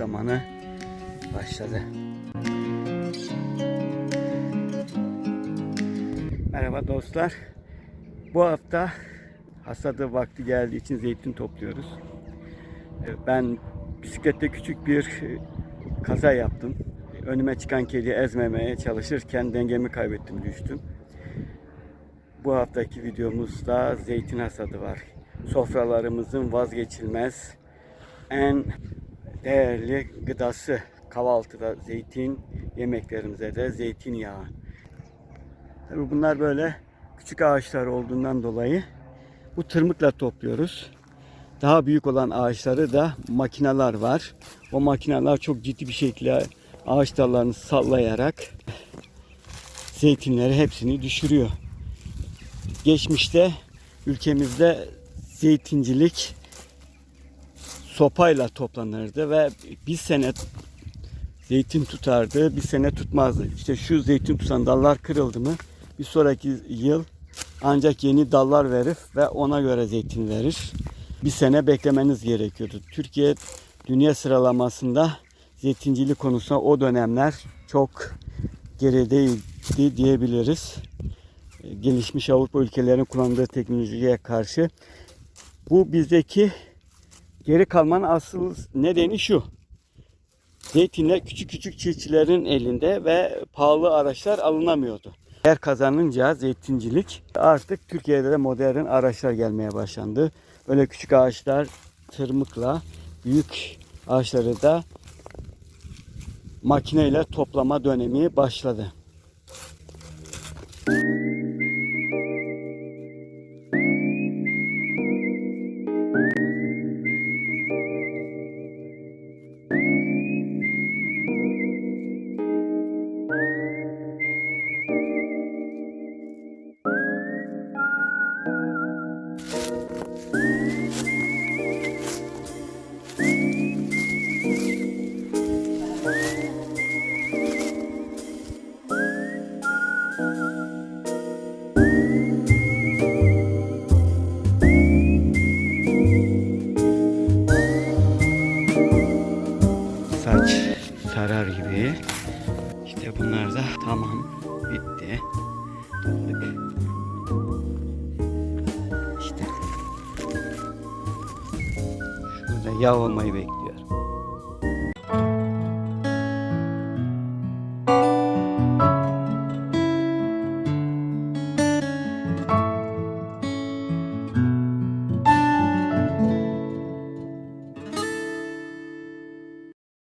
zamanı başladı. Merhaba dostlar. Bu hafta hasadı vakti geldiği için zeytin topluyoruz. Ee, ben bisiklette küçük bir e, kaza yaptım. Önüme çıkan kediyi ezmemeye çalışırken dengemi kaybettim, düştüm. Bu haftaki videomuzda zeytin hasadı var. Sofralarımızın vazgeçilmez en değerli gıdası kahvaltıda zeytin, yemeklerimize de zeytinyağı. Tabii bunlar böyle küçük ağaçlar olduğundan dolayı bu tırmıkla topluyoruz. Daha büyük olan ağaçları da makineler var. O makineler çok ciddi bir şekilde ağaç dallarını sallayarak zeytinleri hepsini düşürüyor. Geçmişte ülkemizde zeytincilik sopayla toplanırdı ve bir sene zeytin tutardı, bir sene tutmazdı. İşte şu zeytin tutan dallar kırıldı mı bir sonraki yıl ancak yeni dallar verir ve ona göre zeytin verir. Bir sene beklemeniz gerekiyordu. Türkiye dünya sıralamasında zeytincilik konusunda o dönemler çok gerideydi diyebiliriz. Gelişmiş Avrupa ülkelerinin kullandığı teknolojiye karşı. Bu bizdeki geri kalmanın asıl nedeni şu. Zeytinler küçük küçük çiftçilerin elinde ve pahalı araçlar alınamıyordu. Eğer kazanınca zeytincilik artık Türkiye'de de modern araçlar gelmeye başlandı. Öyle küçük ağaçlar tırmıkla büyük ağaçları da makineyle toplama dönemi başladı. Saç sarar gibi. İşte bunlar da tamam bitti. Topladık. yağ olmayı bekliyor.